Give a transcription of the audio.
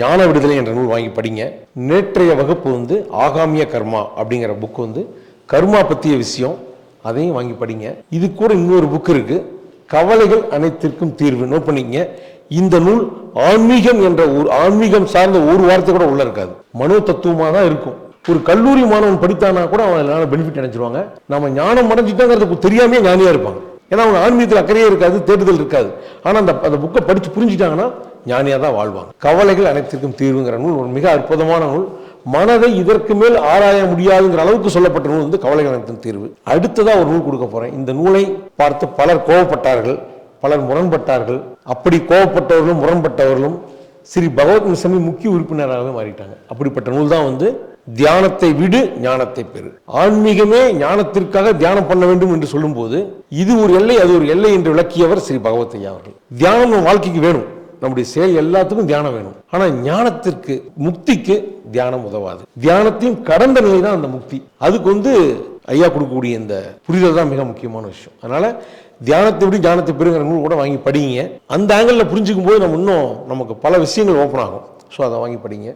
ஞான விடுதலை என்ற நூல் வாங்கி படிங்க. நேற்றைய வகுப்பு வந்து ஆகாமிய கர்மா அப்படிங்கிற புக் வந்து கர்மா பற்றிய விஷயம் அதையும் வாங்கி படிங்க. இது கூட இன்னொரு புக் இருக்குது கவலைகள் அனைத்திற்கும் தீர்வு. நோட் பண்ணிக்கங்க. இந்த நூல் ஆன்மீகம் என்ற ஒரு ஆன்மீகம் சார்ந்த ஒரு வார்த்தை கூட உள்ள இருக்காது. மனோ தத்துவமாக தான் இருக்கும். ஒரு கல்லூரி மாணவன் படித்தானா கூட அவன் பெனிஃபிட் நினைச்சிருவாங்க நம்ம ஞானம் அடைஞ்சிட்டாங்கிறது தெரியாமே ஞானியா இருப்பாங்க. ஏன்னா அவங்க ஆன்மீகத்தில் அக்கறையே இருக்காது தேடுதல் இருக்காது. ஆனால் அந்த அந்த புக்கை படித்து புரிஞ்சுட்டாங்கன்னா ஞானியாக தான் வாழ்வாங்க. கவலைகள் அனைத்திற்கும் தீர்வுங்கிற நூல் ஒரு மிக அற்புதமான நூல். மனதை இதற்கு மேல் ஆராய முடியாதுங்கிற அளவுக்கு சொல்லப்பட்ட நூல் வந்து கவலைகள் அனைத்தும் தீர்வு. அடுத்ததாக ஒரு நூல் கொடுக்க போகிறேன் இந்த நூலை பார்த்து பலர் கோவப்பட்டார்கள் பலர் முரண்பட்டார்கள். அப்படி கோவப்பட்டவர்களும் முரண்பட்டவர்களும் ஸ்ரீ பகவத் சமி முக்கிய உறுப்பினராகவே மாறிட்டாங்க. அப்படிப்பட்ட நூல் தான் வந்து தியானத்தை விடு ஞானத்தை பெறு. ஆன்மீகமே ஞானத்திற்காக தியானம் பண்ண வேண்டும் என்று சொல்லும்போது இது ஒரு எல்லை அது ஒரு எல்லை என்று விளக்கியவர் ஸ்ரீ பகவத் ஐயா அவர்கள். தியானம் நம்ம வாழ்க்கைக்கு வேணும். நம்முடைய செயல் எல்லாத்துக்கும் தியானம் வேணும். ஆனால் ஞானத்திற்கு முக்திக்கு தியானம் உதவாது. தியானத்தையும் கடந்த நிலை தான் அந்த முக்தி. அதுக்கு வந்து ஐயா கொடுக்கக்கூடிய இந்த புரிதல் தான் மிக முக்கியமான விஷயம். அதனால தியானத்தை விட ஞானத்தை பெறுங்கிற நூல் கூட வாங்கி படிங்க. அந்த ஆங்கிளில் புரிஞ்சுக்கும் போது நம்ம இன்னும் நமக்கு பல விஷயங்கள் ஓப்பன் ஆகும். ஸோ அதை வாங்கி படிங்க.